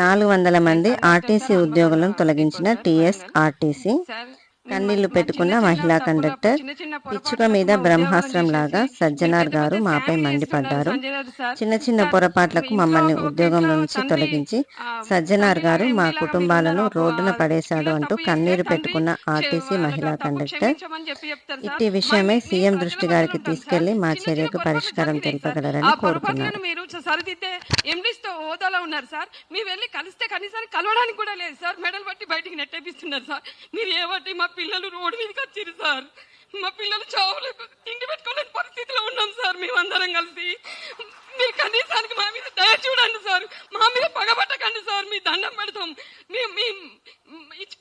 నాలుగు వందల మంది ఆర్టీసీ ఉద్యోగులను తొలగించిన టీఎస్ ఆర్టీసీ సార్, కన్నీళ్ళు పెట్టుకున్న మహిళా కండక్టర్ పిచ్చుక మీద బ్రహ్మాస్త్రం ఉద్యోగం లాగా సజ్జనార్ గారు మాపై మండిపడ్డారు. చిన్న చిన్న పొరపాట్లకు మమ్మల్ని ఇంట్లో నుంచి తొలగించి సజ్జనార్ గారు మా కుటుంబాలను రోడ్డున పడేశాడు అంటూ కన్నీరు పెట్టుకున్న ఆర్టీసీ మహిళా కండక్టర్. ఇట్టి విషయమై సీఎం దృష్టి గారికి తీసుకెళ్ళి. మా చర్యకు పరిష్కారం. తెలుపగలరని పొరపాట్లను మీరు సరిదిద్దే ఎండిస్తో హోదాలో ఉన్నారు సార్ మీరు వెళ్ళి కలిస్తే కలవడానికి కూడా లేదు సార్ మెడల్ బట్టి బయటికి నెట్టేపిస్తున్నారు సార్ మీరు ఏ బట్టి మా పిల్లలు రోడ్డు మీదకి వచ్చారు సార్. మా పిల్లలు చావులు తిండి పెట్టుకోలేని పరిస్థితిలో ఉన్నాం సార్. మేమందరం కలిసి. మీరు కనీసానికి మా మీద దయ చూడండి సార్. మా మీద పగబట్టకండి సార్. మీ దండం పెడతాం. మీ మీ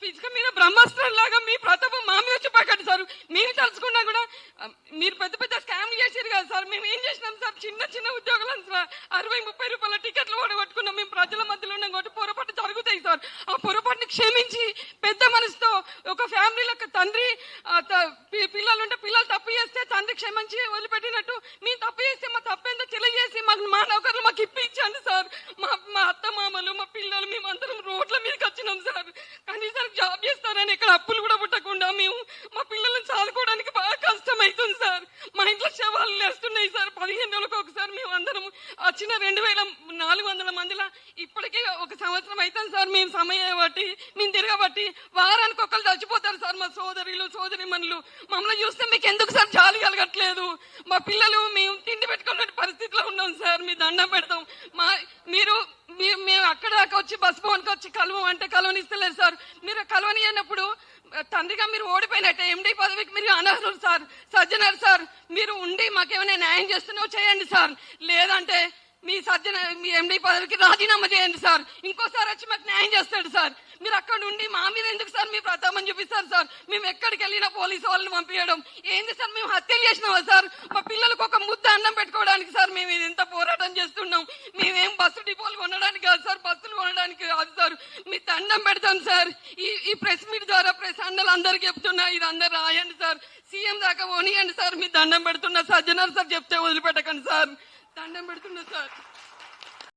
పిచ్చుక మీద బ్రహ్మాస్త్రం లాగా మీ ప్రతాపం మా మీద చెప్పకండి సార్. మేము తలుచుకున్నా కూడా మీరు పెద్ద పెద్ద స్కామ్ చేశారు కదా సార్. మేము ఏం చేసినాం సార్? చిన్న చిన్న ఉద్యోగులను సార్. అరవై ముప్పై ఫ్యామిలీలకు తండ్రి ఆ, త- పిల్లలుంటే పిల్లలు తప్పు చేస్తే తండ్రి క్షమించి వదిలిపెట్టినట్టు మేము తప్పు చేస్తే మా తప్పేందో తెలియజేసి మాకు మా నౌకర్లు మాకు ఇప్పించండి సార్. మా మా అత్త మామలు మా పిల్లలు మేమందరం రోడ్ల మీదకి వచ్చినాం సార్. కనీసం జాబ్ చేస్తారని ఇక్కడ అప్పులు కూడా పుట్టకుండా మేము మా ఇంట్లో శవాలు లేస్తున్నాయి సార్. పదిహేను రోజులకు ఒకసారి మేము అందరం వచ్చిన రెండు వేల నాలుగు వందల మందిల ఇప్పటికే ఒక సంవత్సరం అవుతుంది సార్. మేము సమయం బట్టి మేము తిరగబట్టి వారానికి ఒకళ్ళు చచ్చిపోతారు సార్ మా సోదరులు సోదరి మనులు. మమ్మల్ని చూస్తే మీకు ఎందుకు సార్ జాలి కలగట్లేదు? మా పిల్లలు మేము తిండి పెట్టుకునే పరిస్థితిలో ఉన్నాం సార్. మీ దండం పెడతాం. మా మీరు మీ- మేము అక్కడ దాకా వచ్చి బస్ భవన్కి వచ్చి కలవం అంటే కలవనిస్తలేదు సార్. మీరు కలవనియనప్పుడు తండ్రిగా మీరు ఓడిపోయినట్టే. ఎండి పదవికి మీరు అనర్హులు సార్ సజ్జనర్ సార్. మీరు ఉండి మాకేమైనా న్యాయం చేస్తున్నావు చేయండి సార్. లేదంటే మీ సజ్జన మీ ఎండి పదవికి రాజీనామా చేయండి సార్. ఇంకోసారి వచ్చి మాకు న్యాయం చేస్తాడు సార్. మీరు అక్కడ ఉండి మా మీద ఎందుకు సార్ మీ ప్రతాపం చూపిస్తారు సార్? మేము ఎక్కడికి వెళ్ళినా పోలీసు వాళ్ళని పంపించడం. ఏంది సార్ మేము హత్యలు చేసినామా సార్? మా పిల్లలకు ఒక ముద్ద అన్నం పెట్టుకోవడానికి సార్ మేము ఇది ఇంత పోరాటం చేస్తున్నాం. మేమేం బస్సు డిపోలు కొనడానికి కాదు సార్ బస్సులు కొనడానికి కాదు సార్. మీ దండం పెడతాం సార్. ఈ ఈ ప్రెస్ మీట్ ద్వారా అందరికి చెప్తున్నా ఇది అందరు రాయండి సార్. సీఎం దాకా పోనీయండి సార్. మీ దండం పెడుతున్నా సజ్జనార్ సార్ చెప్తే వదిలిపెట్టకండి సార్. దండం పెడుతున్నా సార్.